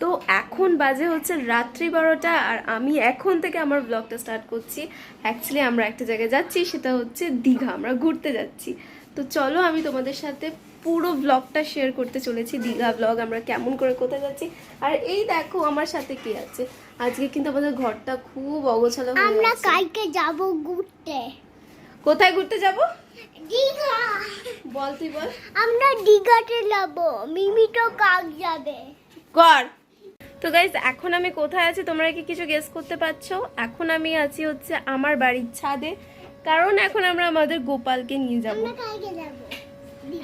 তো এখন বাজে হচ্ছে রাত্রি বারোটা আর আমি এখন থেকে আমার ব্লগটা স্টার্ট করছি। অ্যাকচুয়ালি আমরা একটা জায়গায় যাচ্ছি সেটা হচ্ছে দীঘা আমরা ঘুরতে যাচ্ছি। তো চলো আমি তোমাদের সাথে পুরো ব্লগটা শেয়ার করতে চলেছি দীঘা ব্লগ আমরা কেমন করে কোথায় যাচ্ছি। আর এই দেখো আমার সাথে কে আছে? আজকে কিন্তু আমাদের ঘরটা খুব অগোছালো আমরা। কালকে যাব ঘুরতে। কোথায় ঘুরতে যাব? দীঘা। বল তুই বল। আমরা দীঘাতে যাব। মিমি তো কাক যাবে। কর। তো গাইজ এখন আমি কোথায় আছি? তোমরা কি কিছু গেস করতে পারছ? এখন আমি আছি হচ্ছে আমার বাড়ির ছাদে। কারণ এখন আমরা আমাদের গোপালকে নিয়ে যাব। যাব।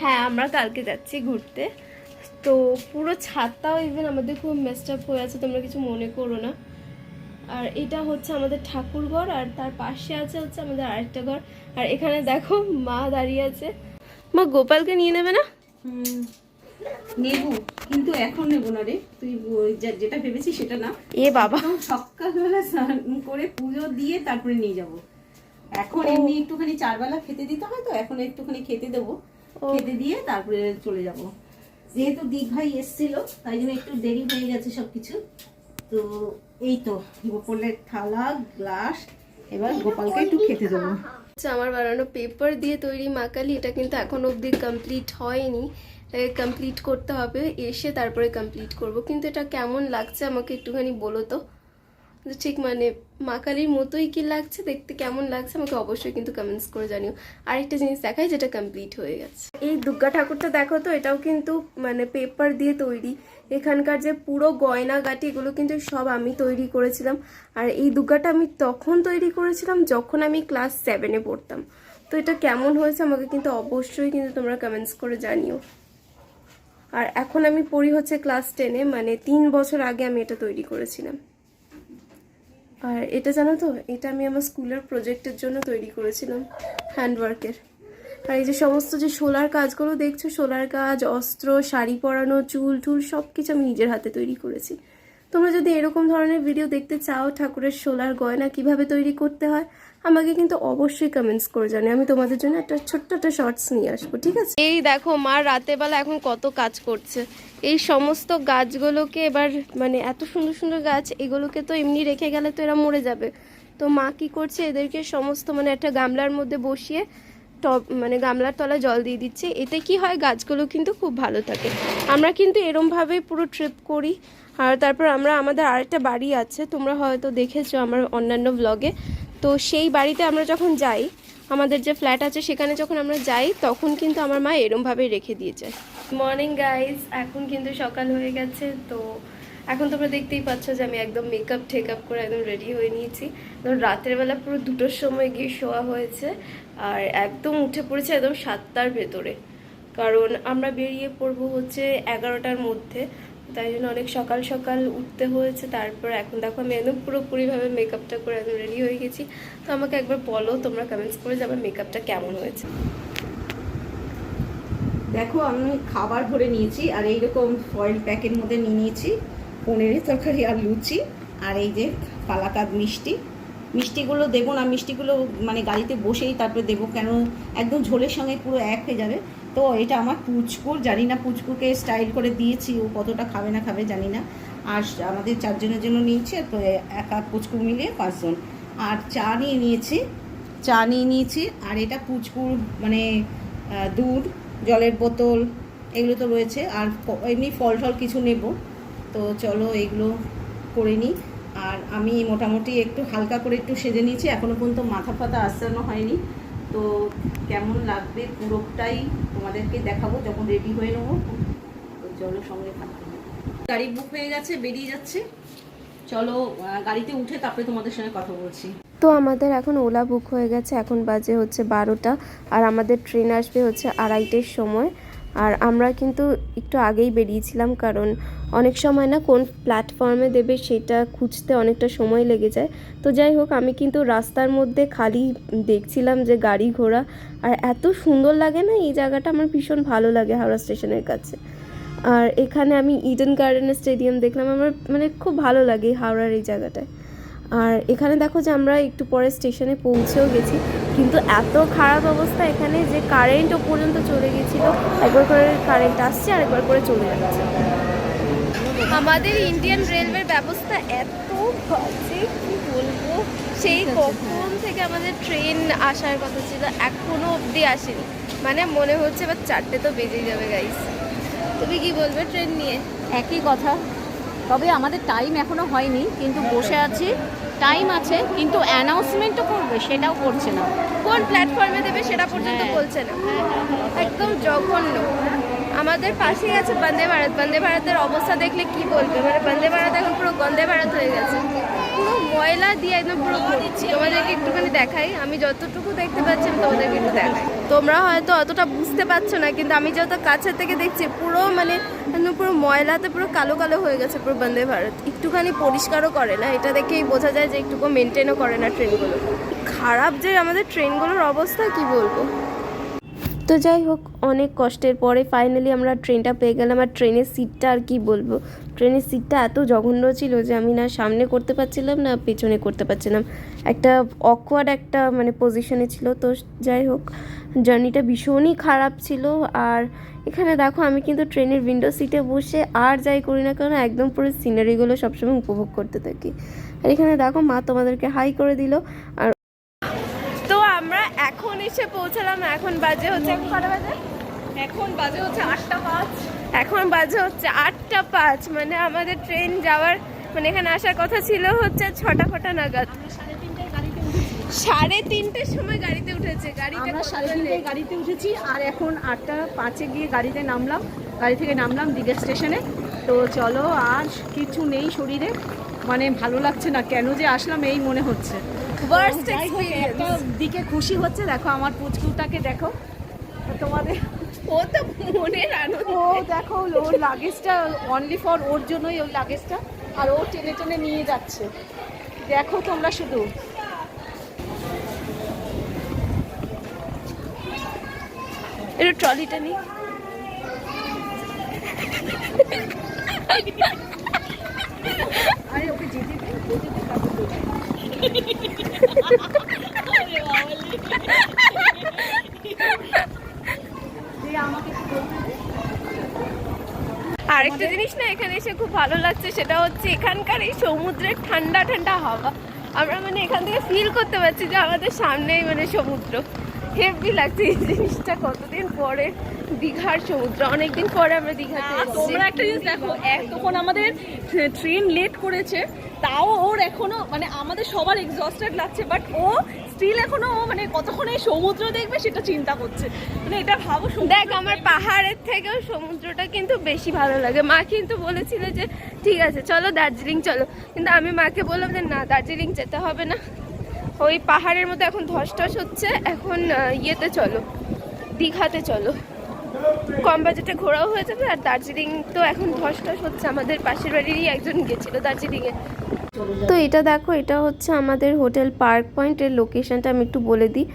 হ্যাঁ আমরা কালকে যাচ্ছি ঘুরতে। তো পুরো ছাদটাও ইভেন আমাদের খুব মেস্ট আপ হয়ে আছে তোমরা কিছু মনে করো না। আর এটা হচ্ছে আমাদের ঠাকুর ঘর আর তার পাশে আছে হচ্ছে আমাদের আরেকটা ঘর। আর এখানে দেখো মা দাঁড়িয়ে আছে। মা গোপালকে নিয়ে নেবে না? হুম, নেব কিন্তু এখন নেব না রে। তুই যেটা ভেবেছিস সেটা না। এ বাবা। একদম সকালবেলা স্নান করে পুজো দিয়ে তারপরে নিয়ে যাব। এখন এমনি একটুখানি চারবেলা খেতে দিতে হয় তো এখন একটুখানি খেতে দেবো। খেতে দিয়ে তারপরে চলে যাব। যেহেতু দীঘাই এসছিল তাই জন্য একটু দেরি হয়ে গেছে সবকিছু। তো এই তো গোপালের থালা গ্লাস এবার গোপালকে একটু খেতে দেবো। আমার বানানো পেপার দিয়ে তৈরি মাকালি এটা কিন্তু এখন অবধি কমপ্লিট হয়নি। এটাকে কমপ্লিট করতে হবে, এসে তারপরে কমপ্লিট করব। কিন্তু এটা কেমন লাগছে আমাকে একটুখানি বলো তো? ঠিক মানে মাকালির মতোই কি লাগছে? দেখতে কেমন লাগছে? আমাকে অবশ্যই কিন্তু কমেন্টস করে জানিও। আরেকটা জিনিস দেখাই যেটা কমপ্লিট হয়ে গেছে। এই দুর্গা ঠাকুরটা দেখো তো, এটাও কিন্তু মানে পেপার দিয়ে তৈরি। এখানকার যে পুরো গয়না গাটি এগুলো কিন্তু সব আমি তৈরি করেছিলাম। আর এই দুর্গাটা আমি তখন তৈরি করেছিলাম যখন আমি ক্লাস সেভেনে পড়তাম। তো এটা কেমন হয়েছে আমাকে কিন্তু অবশ্যই কিন্তু তোমরা কমেন্টস করে জানিও। আর এখন আমি পড়ি হচ্ছে ক্লাস টেনে মানে তিন বছর আগে আমি এটা তৈরি করেছিলাম। আর এটা জানো তো, এটা আমি আমার স্কুলের প্রজেক্টের জন্য তৈরি করেছিলাম, হ্যান্ডওয়ার্কের। আর এই যে সমস্ত যে সোলার কাজগুলো দেখছ, সোলার কাজ, অস্ত্র, শাড়ি পরানো চুল টুল সব কিছু আমি নিজের হাতে তৈরি করেছি। তোমরা যদি এরকম ধরনের ভিডিও দেখতে চাও ঠাকুরের সোলার গয়না কীভাবে তৈরি করতে হয়, আমাকে কিন্তু অবশ্যই কমেন্টস করে জানি আমি তোমাদের জন্য একটা ছোট্ট একটা শর্টস নিয়ে আসব, ঠিক আছে? এই দেখো, মা রাতের বেলা এখন কত কাজ করছে। এই সমস্ত গাছগুলোকে এবার মানে এত সুন্দর সুন্দর গাছ, এগুলোকে তো এমনি রেখে গেলে তো এরা মরে যাবে। তো মা কি করছে, এদেরকে সমস্ত মানে একটা গামলার মধ্যে বসিয়ে টব মানে গামলার তলায় জল দিয়ে দিচ্ছে। এতে কি হয়, গাছগুলো কিন্তু খুব ভালো থাকে। আমরা কিন্তু এরমভাবেই পুরো ট্রিপ করি। আর তারপর আমরা, আমাদের আরেকটা বাড়ি আছে, তোমরা হয়তো দেখেছ আমার অন্যান্য ব্লগে তো সেই বাড়িতে আমরা যখন যাই, আমাদের যে ফ্ল্যাট আছে, সেখানে যখন আমরা যাই, তখন কিন্তু আমার মা এরমভাবেই রেখে দিয়ে যায়। মর্নিং গাইজ এখন কিন্তু সকাল হয়ে গেছে, তো এখন তোমরা দেখতেই পাচ্ছ যে আমি একদম মেকআপ টেকআপ করে একদম রেডি হয়ে নিয়েছি। তো রাতের বেলা পুরো দুটোর সময় গিয়ে শোয়া হয়েছে আর একদম উঠে পড়েছে একদম সাতটার ভেতরে। কারণ আমরা বেরিয়ে পড়ব হচ্ছে এগারোটার মধ্যে। তাই জন্য অনেক সকাল সকাল উঠতে হয়েছে। তারপর এখন দেখো আমি একদম পুরোপুরিভাবে মেকআপটা করে একদম রেডি হয়ে গেছি। তো আমাকে একবার বলো তোমরা কমেন্টস করে যে আমার মেকআপটা কেমন হয়েছে। দেখো আমি খাবার ভরে নিয়েছি আর এইরকম ফয়েল প্যাকের মধ্যে নিয়ে নিয়েছি। পনিরের তরকারি আর লুচি আর এই যে কালাকাদ মিষ্টি। মিষ্টিগুলো দেবো না, মিষ্টিগুলো মানে গাড়িতে বসেই তারপরে দেবো কেন? একদম ঝোলের সঙ্গে পুরো এক হয়ে যাবে। তো এটা আমার পুচকুর, জানি না পুচকুকে স্টাইল করে দিয়েছি, ও কতটা খাবে না খাবে জানি না। আর আমাদের চারজনের জন্য নিয়েছে তো এক আর পুচকু মিলিয়ে পাঁচজন। আর চা নিয়ে নিয়েছি, চা নিয়ে নিয়েছি, আর এটা পুচকুর মানে দুধ, জলের বোতল, এগুলো তো রয়েছে। আর এমনি ফল টল কিছু নেব। তো চলো এগুলো করে নিই। আর আমি মোটামুটি একটু হালকা করে একটু সেজে নিয়েছি এখনও পর্যন্ত মাথা ফাতা আসানো হয়নি। তো কেমন লাগবে পুরোটাই তোমাদেরকে দেখাবো যখন রেডি হয়ে নেব। তো চলো সঙ্গে থাকতে হবে। গাড়ি বুক হয়ে গেছে, বেরিয়ে যাচ্ছে। চলো গাড়িতে উঠে তারপরে তোমাদের সঙ্গে কথা বলছি। তো আমাদের এখন ওলা বুক হয়ে গেছে, এখন বাজে হচ্ছে বারোটা। আর আমাদের ট্রেন আসবে হচ্ছে আড়াইটের সময়। আর আমরা কিন্তু একটু আগেই বেরিয়েছিলাম কারণ অনেক সময় না কোন প্ল্যাটফর্মে দেবে সেটা খুঁজতে অনেকটা সময় লেগে যায়। তো যাই হোক, আমি কিন্তু রাস্তার মধ্যে খালি দেখছিলাম যে গাড়ি ঘোড়া। আর এত সুন্দর লাগে না এই জায়গাটা, আমার ভীষণ ভালো লাগে হাওড়া স্টেশনের কাছে। আর এখানে আমি ইডেন গার্ডেনের স্টেডিয়াম দেখলাম, আমার মানে খুব ভালো লাগে হাওড়ার এই জায়গাটায়। আর এখানে দেখো যে আমরা একটু পরে স্টেশনে পৌঁছেও গেছি। কিন্তু এত খারাপ অবস্থা এখানে যে কারেন্টও পর্যন্ত চলে গেছিল একবার করে কারেন্ট আসছে আর একবার করে চলে যাচ্ছে। আমাদের ইন্ডিয়ান রেলওয়ের ব্যবস্থা এত বাজে কি বলব? সেই কখন থেকে আমাদের ট্রেন আসার কথা ছিল এখনও অবধি আসেনি। মানে মনে হচ্ছে এবার চারটে তো বেজেই যাবে গাইস তুমি কি বলবে ট্রেন নিয়ে? একই কথা। তবে আমাদের টাইম এখনও হয়নি কিন্তু বসে আছি। টাইম আছে কিন্তু অ্যানাউন্সমেন্ট তো করবে সেটাও করছে না। কোন প্ল্যাটফর্মে দেবে সেটা পর্যন্ত হ্যাঁ। বলছে না। একদম জঘন্য। আমাদের পাশেই আছে বন্দে ভারত। বন্দে ভারতের অবস্থা দেখলে কি বলবে? মানে বন্দে ভারত এখন পুরো বন্দে ভারত হয়ে গেছে। পুরো ময়লা দিয়ে একদম পুরো ভর্তি। তোমাদেরকে একটুখানি দেখাই। আমি যতটুকু দেখতে পাচ্ছি, আমি তোমাদেরকে একটু দেখাই। তোমরা হয়তো অতটা বুঝতে পারছ না, কিন্তু আমি যত কাছের থেকে দেখছি, পুরো মানে পুরো ময়লাতে পুরো কালো কালো হয়ে গেছে পুরো বন্দে ভারত। একটুখানি পরিষ্কারও করে না, এটা দেখেই বোঝা যায় যে একটুকু মেনটেনও করে না ট্রেনগুলো খারাপ যে আমাদের ট্রেনগুলোর অবস্থা, কি বলব? তো যাই হোক, অনেক কষ্টের পরে ফাইনালি আমরা ট্রেনটা পেয়ে গেলাম। আর ট্রেনের সিটটা আর কি বলব? ট্রেনের সিটটা এত জঘন্য ছিল যে আমি না সামনে করতে পারছিলাম না, পেছনে করতে পারছিলাম। একটা অকওয়ার্ড একটা মানে পজিশনে ছিল। তো যাই হোক জার্নিটা ভীষণই খারাপ ছিল। আর এখানে দেখো, আমি কিন্তু ট্রেনের উইন্ডো সিটে বসে আর যাই করি না কেন, একদম পুরো সিনারিগুলো সবসময় উপভোগ করতে থাকি। আর এখানে দেখো, মা তোমাদেরকে হাই করে দিল। আর এখন এসে পৌঁছালাম এখন বাজে হচ্ছে এখন কটা বাজে? এখন বাজে হচ্ছে আটটা পাঁচ। এখন বাজে হচ্ছে আটটা পাঁচ মানে আমাদের ট্রেন যাওয়ার মানে এখানে আসার কথা ছিল হচ্ছে ছটা ফটা নাগাদ। সাড়ে তিনটের সময় গাড়িতে উঠেছে গাড়িটা আমরা সাড়ে late? গাড়িতে উঠেছি আর এখন আটটা পাঁচে গিয়ে গাড়িতে নামলাম গাড়ি থেকে নামলাম দীঘা স্টেশনে। তো চলো আর কিছু নেই শরীরে মানে ভালো লাগছে না। কেন যে আসলাম এই মনে হচ্ছে। হোক, একটা দিকে খুশি হচ্ছে দেখো আমার পুচকুটাকে দেখো। তোমাদের ও তো মনের আনন্দ। ও দেখো ওর লাগেজটা অনলি ফর ওর জন্যই ওই লাগেজটা আর ও টেনে টেনে নিয়ে যাচ্ছে। দেখো তোমরা শুধু। একটু ট্রলিটা নিই আরে ওকে যেতে দে যেতে দে আরেকটা জিনিস না, এখানে এসে খুব ভালো লাগছে, সেটা হচ্ছে এখানকার এই সমুদ্রের ঠান্ডা ঠান্ডা হাওয়া। আমরা মানে এখান থেকে ফিল করতে পারছি যে আমাদের সামনেই মানে সমুদ্র। হেভি লাগছে এই জিনিসটা কতদিন পরে। দীঘার সমুদ্র। অনেকদিন পরে আমরা দীঘাতে আর এসেছি। তোমরা একটা জিনিস দেখো তখন আমাদের ট্রেন লেট করেছে তাও ওর এখনও মানে আমাদের সবার এক্সস্টেড লাগছে বাট ও স্টিল এখনও মানে কতক্ষণ এই সমুদ্র দেখবে সেটা চিন্তা করছে। মানে এটা ভাবো দেখ আমার পাহাড়ের থেকেও সমুদ্রটা কিন্তু বেশি ভালো লাগে। মা কিন্তু বলেছিল যে ঠিক আছে চলো দার্জিলিং চলো। কিন্তু আমি মাকে বললাম যে না দার্জিলিং যেতে হবে না। ওই পাহাড়ের মতো এখন ধস টস হচ্ছে এখন ইয়েতে চলো দীঘাতে চলো। কম বাজেটে ঘোরাও হয়ে যাবে আর দার্জিলিং তো এখন ধস টস হচ্ছে। আমাদের পাশের বাড়িরই একজন গেছিল দার্জিলিংয়ে। তো এটা দেখো, এটা হচ্ছে আমাদের হোটেল পার্ক পয়েন্টের লোকেশনটা আমি একটু বলে দিই।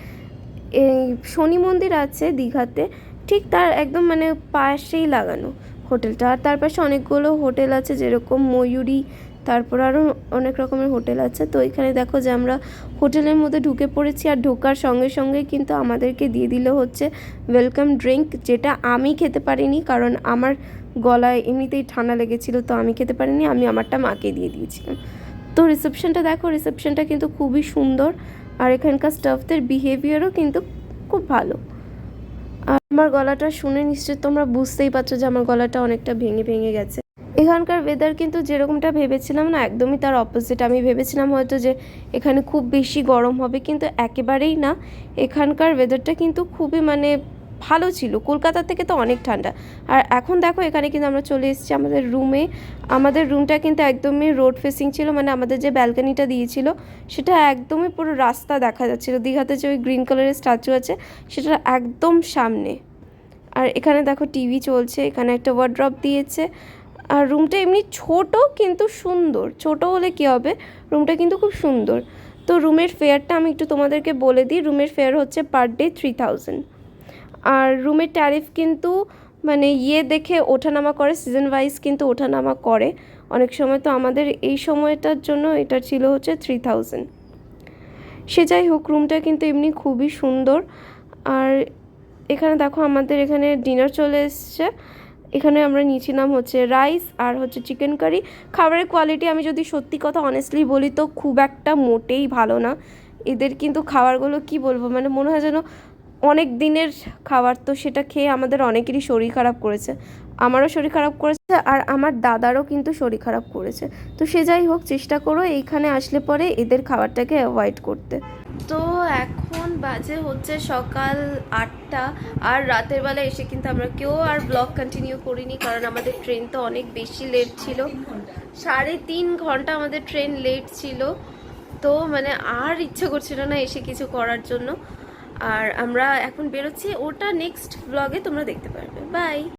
এই শনি মন্দির আছে দীঘাতে, ঠিক তার একদম মানে পাশেই লাগানো হোটেলটা। আর তার পাশে অনেকগুলো হোটেল আছে, যেরকম ময়ূরী তারপর আরও অনেক রকমের হোটেল আছে। তো এখানে দেখো যে আমরা হোটেলের মধ্যে ঢুকে পড়েছি আর ঢোকার সঙ্গে সঙ্গে কিন্তু আমাদেরকে দিয়ে দিল হচ্ছে ওয়েলকাম ড্রিঙ্ক যেটা আমি খেতে পারিনি কারণ আমার গলায় এমনিতেই ঠান্ডা লেগেছিল, তো আমি খেতে পারিনি, আমি আমারটা মাকে দিয়ে দিয়েছিলাম। তো রিসেপশনটা দেখো রিসেপশনটা কিন্তু খুবই সুন্দর আর এখানকার স্টাফদের বিহেভিয়ারও কিন্তু খুব ভালো। আর আমার গলাটা শুনে নিশ্চয়ই তোমরা বুঝতেই পারছ যে আমার গলাটা অনেকটা ভেঙে ভেঙে গেছে। এখানকার ওয়েদার কিন্তু যেরকমটা ভেবেছিলাম না, একদমই তার অপোজিট আমি ভেবেছিলাম হয়তো যে এখানে খুব বেশি গরম হবে, কিন্তু একেবারেই না। এখানকার ওয়েদারটা কিন্তু খুবই মানে ভালো ছিল। কলকাতা থেকে তো অনেক ঠান্ডা। আর এখন দেখো, এখানে কিন্তু আমরা চলে এসেছি আমাদের রুমে আমাদের রুমটা কিন্তু একদমই রোড ফেসিং ছিল মানে আমাদের যে ব্যালকানিটা দিয়েছিল, সেটা একদমই পুরো রাস্তা দেখা যাচ্ছিল। দীঘাতে যে ওই গ্রিন কালারের স্ট্যাচু আছে, সেটা একদম সামনে। আর এখানে দেখো টিভি চলছে, এখানে একটা ওয়ার্ড্রপ দিয়েছে। আর রুমটা এমনি ছোট কিন্তু সুন্দর। ছোট হলে কি হবে? রুমটা কিন্তু খুব সুন্দর। তো রুমের ফেয়ারটা আমি একটু তোমাদেরকে বলে দিই। রুমের ফেয়ার হচ্ছে পার ডে থ্রি থাউজেন্ড আর রুমের ট্যারিফ কিন্তু মানে ইয়ে দেখে ওঠানামা করে সিজন ওয়াইজ কিন্তু ওঠানামা করে। অনেক সময় তো আমাদের এই সময়টার জন্য এটা ছিল হচ্ছে থ্রি থাউজেন্ড সে যাই হোক রুমটা কিন্তু এমনি খুবই সুন্দর। আর এখানে দেখো আমাদের এখানে ডিনার চলে এসছে। এখানে আমরা নিয়েছিলাম হচ্ছে রাইস আর হচ্ছে চিকেন কারি। খাবারের কোয়ালিটি আমি যদি সত্যি কথা অনেস্টলি বলি তো খুব একটা মোটেই ভালো না। এদের কিন্তু খাবারগুলো কি বলব? মানে মনে হয় যেন অনেক দিনের খাবার তো সেটা খেয়ে আমাদের অনেকেরই শরীর খারাপ করেছে। আমারও শরীর খারাপ করেছে আর আমার দাদারও কিন্তু শরীর খারাপ করেছে। তো সে যাই হোক, চেষ্টা করো এইখানে আসলে পরে এদের খাবারটাকে অ্যাভয়েড করতে। তো এখন বাজে হচ্ছে সকাল আটটা আর রাতের বেলা এসে কিন্তু আমরা কেউ আর ব্লগ কন্টিনিউ করিনি কারণ আমাদের ট্রেন তো অনেক বেশি লেট ছিল। সাড়ে তিন ঘণ্টা আমাদের ট্রেন লেট ছিল। তো মানে আর ইচ্ছে করছিল না এসে কিছু করার জন্য। আর আমরা এখন বেরোচ্ছি। ওটা নেক্সট ব্লগে তোমরা দেখতে পারবে। বাই